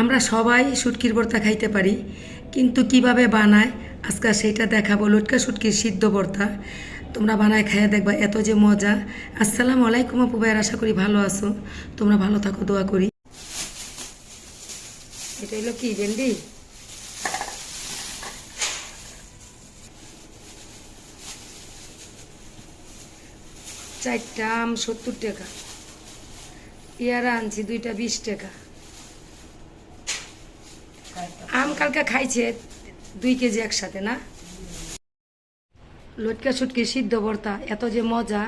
আমরা সবাই শুটকির ভর্তা খাইতে পারি, কিন্তু কীভাবে বানায়? আজকে সেইটা দেখাবো। লটকা শুটকির সিদ্ধ ভর্তা। তোমরা বানায় খাইয়ে দেখবা, এত যে মজা। আসসালামু আলাইকুম আপু ভাইয়ের, আশা করি ভালো আছো। তোমরা ভালো থাকো, দোয়া করি। এটা হলো কি, ভেন্ডি? চারটা আম সত্তর টাকা। পেয়ারা আনছি, দুইটা বিশ টাকা আম কালকে খাইছে দুই কেজি একসাথে না? লটকা সুটকি সিদ্ধ ভর্তা এত যে মজা।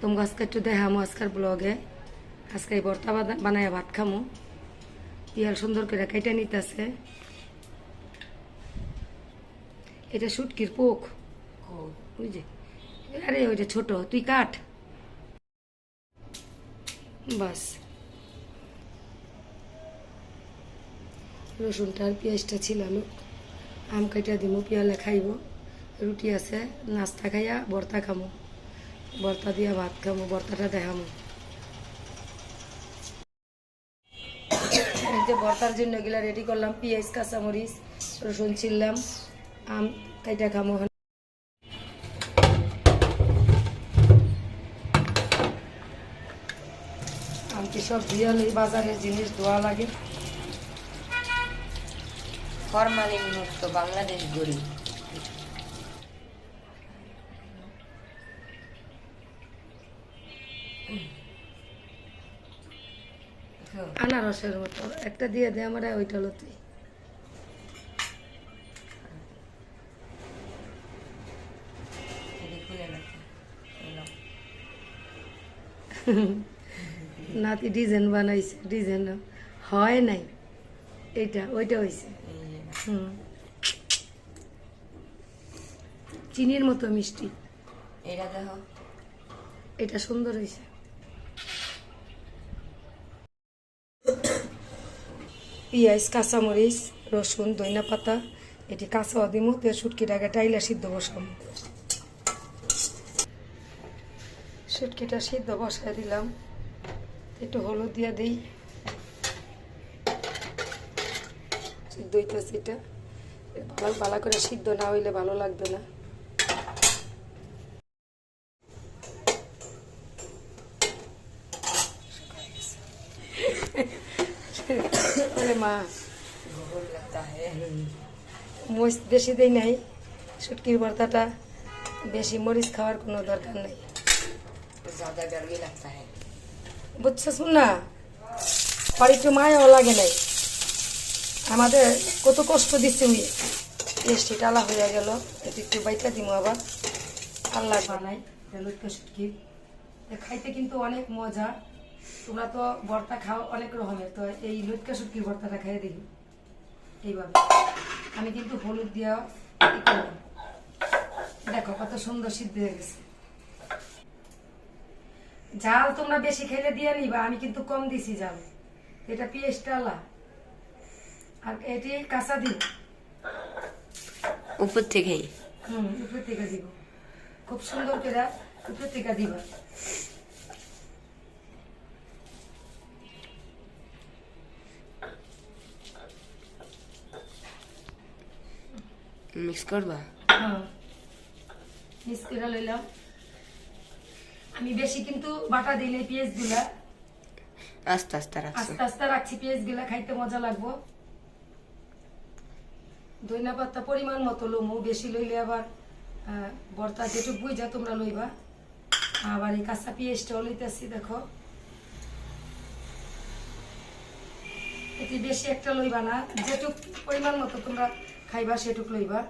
তোমাকে আজকে একটু দেখামো আজকের ব্লগে আজকে এই ভর্তা বানা- বানায় ভাত খামো। পিয়াল সুন্দর করে কেটে নিতেছে। এটা সুটকির পোক। বুঝলি আরে ওইটা ছোট তুই কাট। বাস। রসুনটা আর পেঁয়াজটা ছিলালো আম কাইটা দিমু পিয়ালে খাইব। রুটি আছে, নাস্তা খাইয়া ভর্তা খামো। ভর্তা দিয়া ভাত খামো, ভর্তাটা দেখামো। যে জন্য এগুলা রেডি করলাম, পেঁয়াজ, কাঁচামরিচ, রসুন ছিললাম আম কাইটা খামো আমকে সব ধুয়া লই বাজারের জিনিস ধোয়া লাগে। ফরমালিন মুক্ত বাংলাদেশ গড়ি আনারসের মতো। একটা দিয়ে দে আমার ওইটা হলো তুই। এটি। নাতি ডিজাইন বানাইছে ডিজাইন হয় নাই। এইটা ওইটা হয়েছে হুম। চিনির মতো মিষ্টি। এটা দেখো। এটা সুন্দর হয়েছে। পেঁয়াজ কাঁচামরিচ রসুন ধইনা পাতা এটি কাঁচা দিমু তে সুটকিটাকে টাইলা সিদ্ধ বসাম সুটকিটা সিদ্ধ বসাই দিলাম। একটু হলুদ দিয়ে দিই। সিদ্ধ এটা ভালো ভালো করে সিদ্ধ না হইলে ভালো লাগবে না। মরিচ বেশি বেশি মরিচ খাওয়ার কোনো দরকার নাই। বুঝছ শোন না? আর লাগে নাই। আমাদের কত কষ্ট দিচ্ছে উনি। টেস্টি টালা হয়ে গেল একটু বাইটা দিব আবার। আল্লাহ বানাই। লটকা খাইতে কিন্তু অনেক মজা। তোমরা তো ভর্তা খাও অনেক রকমের, তো এই লটকা শুটকির ভর্তাটা খাইয়ে দেখি এইভাবে। আমি কিন্তু হলুদ দিয়া দেখো কত সুন্দর সিদ্ধ হয়ে গেছে। জাল তোমরা বেশি খেলে দিয়ে নিবা, আমি কিন্তু কম দিছি জাল। এটা পেঁয়াজটা আলা। আর এটি কাঁচা দিব উপর থেকেই। উপর থেকে দিব। খুব সুন্দর করে উপর থেকে দিবা। মিক্স করবা? হ্যাঁ মিক্স করে লইলাম। আমি বেশি কিন্তু বাটা দিলে পেঁয়াজগুলা আস্তে আস্তে রাখছি। আস্তে আস্তে রাখছি পেঁয়াজগুলা খাইতে মজা লাগবো। ধনিয়া পাতা পরিমাণ মতো লমু, বেশি লইলে আবার ভর্তা যেটুক বুঝা তোমরা লইবা। আবার এই কাঁচা পেঁয়াজটাও লইতেছি, দেখো। এটি বেশি একটা লইবা না, যেটুক পরিমাণ মতো তোমরা খাইবা সেটুক লইবা।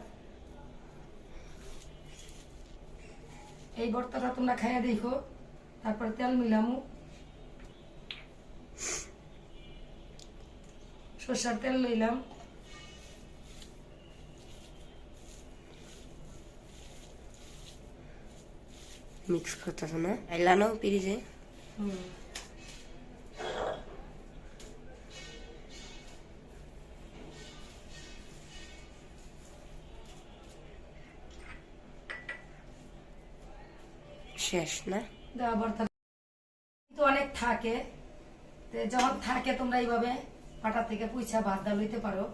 এই ভর্তাটা তোমরা খাইয়া দেখো, তারপর তেল মিলামু। সরষার তেল লইলাম। মিক্স করতেছো না এলানো পিরিজে। শেষ না? অনেক থাকে। যখন থাকে তোমরা এইভাবে পাটা থেকে পুইছা ভাত লইতে পারো।